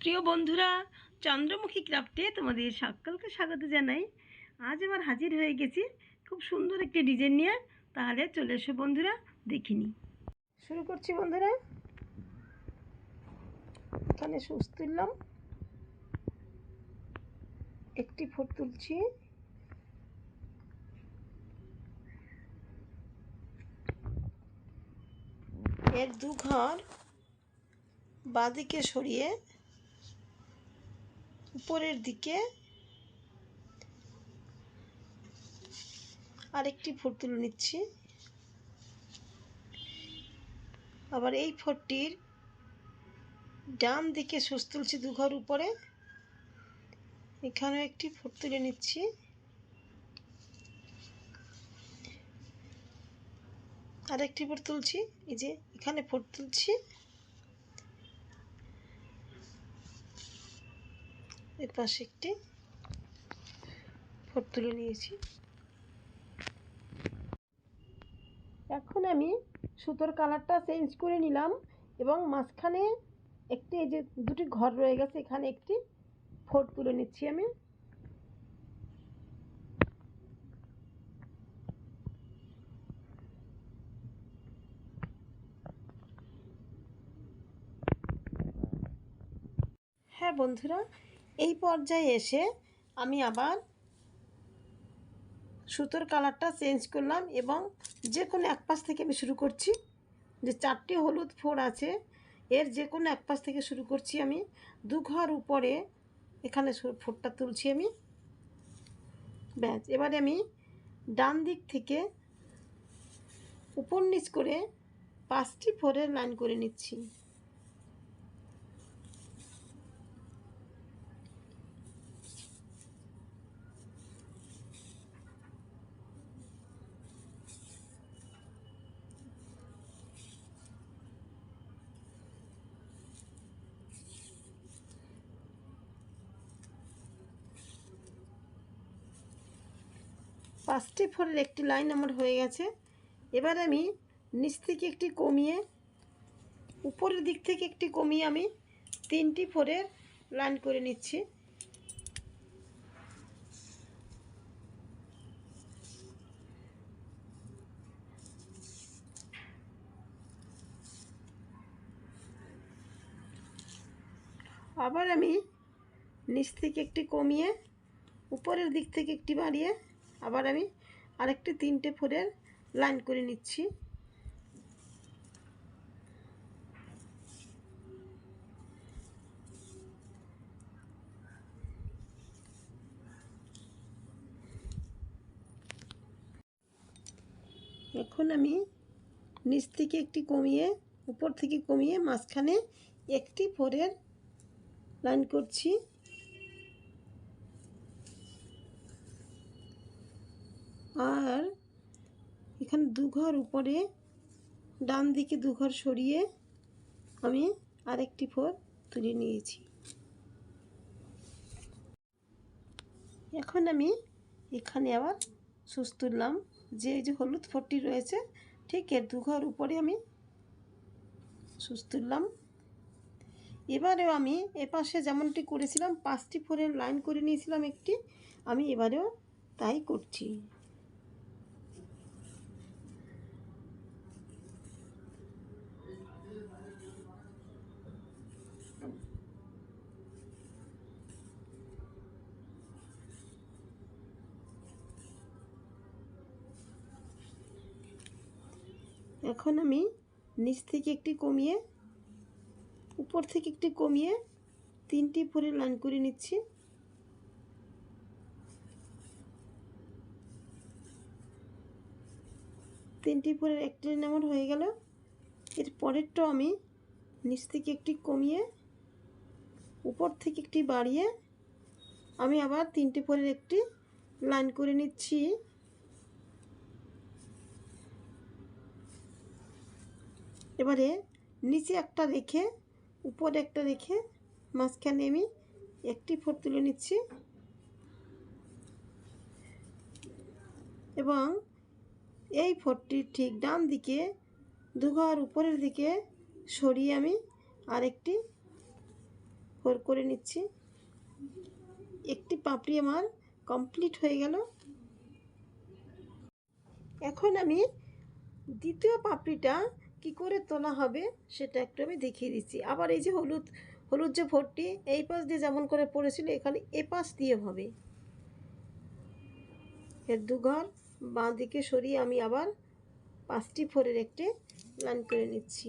প্রিয় বন্ধুরা, চন্দ্রমুখী ক্রাফটে তোমাদের সকলকে স্বাগত জানাই। আজ এবার হাজির হয়ে গেছি খুব সুন্দর একটি ডিজাইন নিয়ে। তাহলে চলে এসো বন্ধুরা দেখিনি শুরু করছি বন্ধুরা। এখানে সুচ তুললাম। একটি ফুট তুলছি। এর দু ঘর বাঁদিকে সরিয়ে উপরের দিকে আরেকটি ফুট তুলে নিচ্ছি। আবার এই ফোরটির ডান দিকে সুচ তুলছি দু ঘর উপরে। এখানেও একটি ফুট তুলে নিচ্ছি। আরেকটি ফুট তুলছি, এই যে এখানে ফুট তুলছি। এর পাশে একটি ফোট তুলে নিয়েছি। এখন আমি সুতোর কালারটা চেঞ্জ করে নিলাম এবং মাঝখানে একটি এই যে দুটি ঘর রয়ে গেছে, এখানে একটি ফোট তুলে নিচ্ছি আমি। হ্যাঁ বন্ধুরা এই পর্যায়ে এসে আমি আবার সুতোর কালারটা চেঞ্জ করলাম এবং যে কোনো এক পাশ থেকে আমি শুরু করছি। যে চারটি হলুদ ফোর আছে, এর যে কোনো এক পাশ থেকে শুরু করছি আমি। দু ঘর উপরে এখানে ফোরটা তুলছি আমি। ব্যাস, এবারে আমি ডান দিক থেকে উপর নিচ করে পাঁচটি ফোরের লাইন করে নিচ্ছি। পাঁচটি ফোরের একটি লাইন আমার হয়ে গেছে। এবার আমি নিচ থেকে একটি কমিয়ে, উপরের দিক থেকে একটি কমিয়ে আমি তিনটি ফোরের লাইন করে নিচ্ছি। আবার আমি নিচ থেকে একটি কমিয়ে, উপরের দিক থেকে একটি বাড়িয়ে আবার আমি আরেকটি তিনটে ফোরের লাইন করে নিচ্ছি। এখন আমি নিচ থেকে একটি কমিয়ে, উপর থেকে কমিয়ে মাঝখানে একটি ফোরের লাইন করছি। আর এখানে দু ঘর উপরে ডান দিকে দু ঘর সরিয়ে আমি আরেকটি ফোর তুলে নিয়েছি। এখন আমি এখানে আবার সুচ তুললাম। যে এই যে হলুদ ফোরটি রয়েছে, ঠিক এর দু ঘর উপরে আমি সুচ তুললাম। এবারেও আমি এপাশে যেমনটি করেছিলাম, পাঁচটি ফোরের লাইন করে নিয়েছিলাম একটি, আমি এবারেও তাই করছি। এখন আমি নিচ থেকে একটি কমিয়ে, উপর থেকে একটি কমিয়ে তিনটি ফোরে লাইন করে নিচ্ছি। তিনটি ফোরের একটি লাইন আমার হয়ে গেল। এর পরেরটাও আমি নিচ থেকে একটি কমিয়ে, উপর থেকে একটি বাড়িয়ে আমি আবার তিনটি ফোরের একটি লাইন করে নিচ্ছি। এবারে নিচে একটা রেখে, উপরে একটা রেখে মাঝখানে আমি একটি ফোর তুলে নিচ্ছি। এবং এই ফোরটির ঠিক ডান দিকে, দুঘর উপরের দিকে সরিয়ে আমি আরেকটি ফোর করে নিচ্ছি। একটি পাপড়ি আমার কমপ্লিট হয়ে গেল। এখন আমি দ্বিতীয় পাপড়িটা কি করে তোলা হবে সেটা একটু আমি দেখিয়ে দিচ্ছি। আবার এই যে হলুদ হলুদ যে ভোটটি, এই পাশ দিয়ে যেমন করে পড়েছিল, এখানে এ পাশ দিয়ে হবে। এর দুঘর বাঁ দিকে সরিয়ে আমি আবার পাঁচটি ফোরের একটি লাইন করে নিচ্ছি।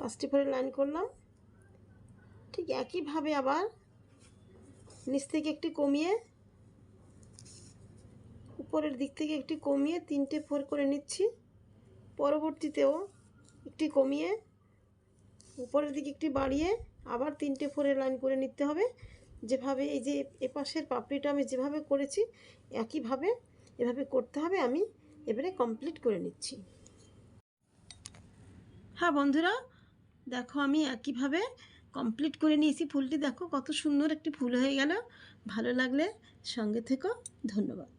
পাঁচটি ফোরের লাইন করলাম। ঠিক একইভাবে আবার নিচ থেকে একটি কমিয়ে, উপরের দিক থেকে একটি কমিয়ে তিনটে ফোর করে নিচ্ছি। পরবর্তীতেও একটি কমিয়ে, উপরের দিকে একটি বাড়িয়ে আবার তিনটে ফোরের লাইন করে নিতে হবে। যেভাবে এই যে এপাশের পাপড়িটা আমি যেভাবে করেছি, একইভাবে এভাবে করতে হবে, আমি এবারে কমপ্লিট করে নিচ্ছি। হ্যাঁ বন্ধুরা দেখো আমি একইভাবে কমপ্লিট করে নিয়েছি ফুলটি। দেখো কত সুন্দর একটি ফুল হয়ে গেল। ভালো লাগলে সঙ্গে থেকো। ধন্যবাদ।